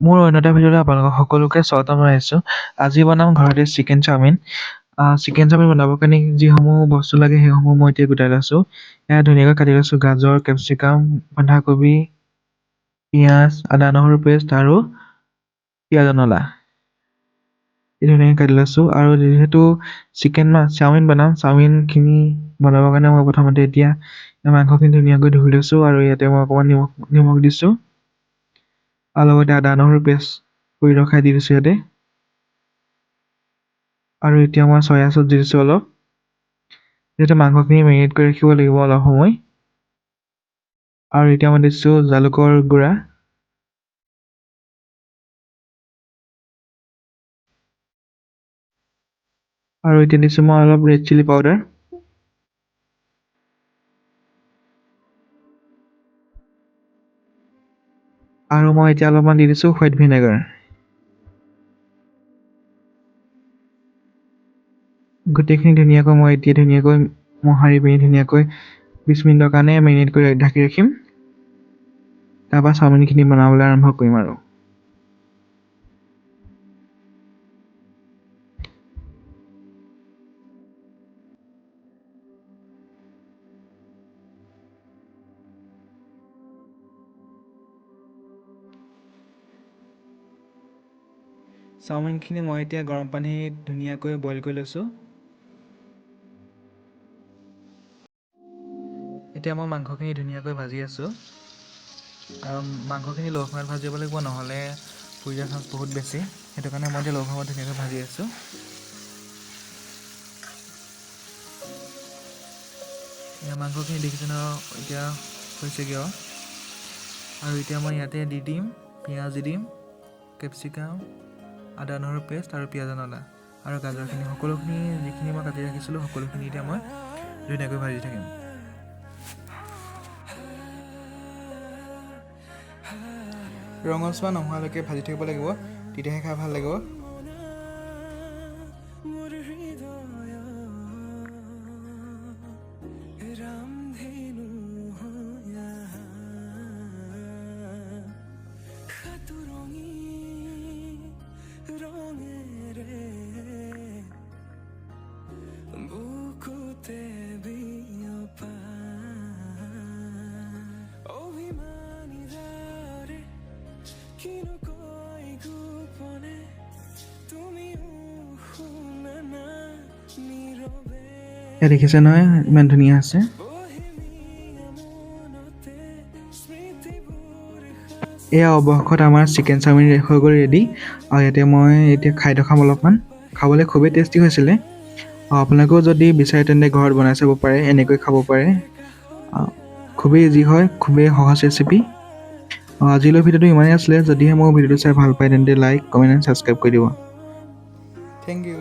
মোৰ অন্য এটা ভিডিঅ'লৈ আপোনালোকক সকলোকে স্বাগতম জনাইছোঁ। আজি বনাম ঘৰতে চিকেন চাওমিন। চিকেন চাওমিন বনাবৰ কাৰণে যিসমূহ বস্তু লাগে সেইসমূহ মই এতিয়া গোটাই লৈছোঁ। এয়া ধুনীয়াকৈ কাটি লৈছোঁ গাজৰ কেপচিকাম বন্ধাকবি পিঁয়াজ আদা নহৰু পেষ্ট আৰু পিঁয়াজ নলা এই ধুনীয়াকৈ কাটি লৈছোঁ আৰু যিহেতু চিকেন চাওমিন বনাম চাওমিনখিনি বনাবৰ কাৰণে মই প্ৰথমতে এতিয়া মাংসখিনি ধুনীয়াকৈ ধুই লৈছোঁ আৰু ইয়াতে মই অকণমান নিমখ নিমখ দিছোঁ। আৰু লগতে আদা নহৰু পেষ্ট কৰি ৰখাই দি দিছোঁ ইয়াতে। আৰু এতিয়া মই চয়া চচ দি দিছোঁ অলপ। যিহেতু মাংসখিনি মেৰিনেট কৰি ৰাখিব লাগিব অলপ সময়। আৰু এতিয়া মই দিছোঁ জালুকৰ গুড়া। আৰু এতিয়া দিছোঁ মই অলপ ৰেড চিলি পাউডাৰ আৰু মই এতিয়া অলপমান দি দিছোঁ হোৱাইট ভিনেগাৰ। গোটেইখিনি ধুনীয়াকৈ মই এতিয়া ধুনীয়াকৈ মোহাৰি পিনি ধুনীয়াকৈ বিছ মিনিটৰ কাৰণে মেৰিনেট কৰি ঢাকি ৰাখিম। তাৰপৰা চাওমিনখিনি বনাবলৈ আৰম্ভ কৰিম আৰু। চাওমিনখিনি মই এতিয়া গৰম পানীত ধুনীয়াকৈ বইল কৰি লৈছোঁ। এতিয়া মই মাংসখিনি ধুনীয়াকৈ ভাজি আছোঁ। আৰু মাংসখিনি ল' ফ্লেমত ভাজিব লাগিব নহ'লে যোৱাৰ চান্স বহুত বেছি। সেইটো কাৰণে মই এতিয়া ল' ফ্লেমত ধুনীয়াকৈ ভাজি আছোঁ। এতিয়া মাংসখিনি দেখিছে ন এতিয়া হৈছেগৈ আৰু এতিয়া মই ইয়াতে দি দিম পিঁয়াজ দি দিম কেপচিকাম। আদা নহৰু পেষ্ট আৰু পিঁয়াজ নলা আৰু গাজৰখিনি সকলোখিনি যিখিনি মই কাটি ৰাখিছিলোঁ সকলোখিনি এতিয়া মই ধুনীয়াকৈ ভাজি থাকিম। ৰঙচুৱা নোহোৱালৈকে ভাজি থাকিব লাগিব তেতিয়াহে খাই ভাল লাগিব। হতে দিও পা অভিমানী যারে কিনো কই গোপনে তুমি না নীরবে রেখেছে নয় ম্যান্ডনিয়া আছে এয়া অৱশেষত আমাৰ চিকেন চাওমিন হৈ গ'ল ৰেডি। আৰু ইয়াতে মই এতিয়া খাদ্য খাম অলপমান। খাবলৈ খুবেই টেষ্টি হৈছিলে। আপোনালোকেও যদি বিচাৰে তেন্তে ঘৰত বনাই চাব পাৰে এনেকৈ খাব পাৰে। খুবেই ইজি হয় খুবেই সহজ ৰেচিপি আজিলৈ ভিডিঅ'টো ইমানেই আছিলে। যদিহে মোৰ ভিডিঅ'টো চাই ভাল পায় তেন্তে লাইক কমেণ্ট এণ্ড ছাবস্ক্ৰাইব কৰি দিব। Thank U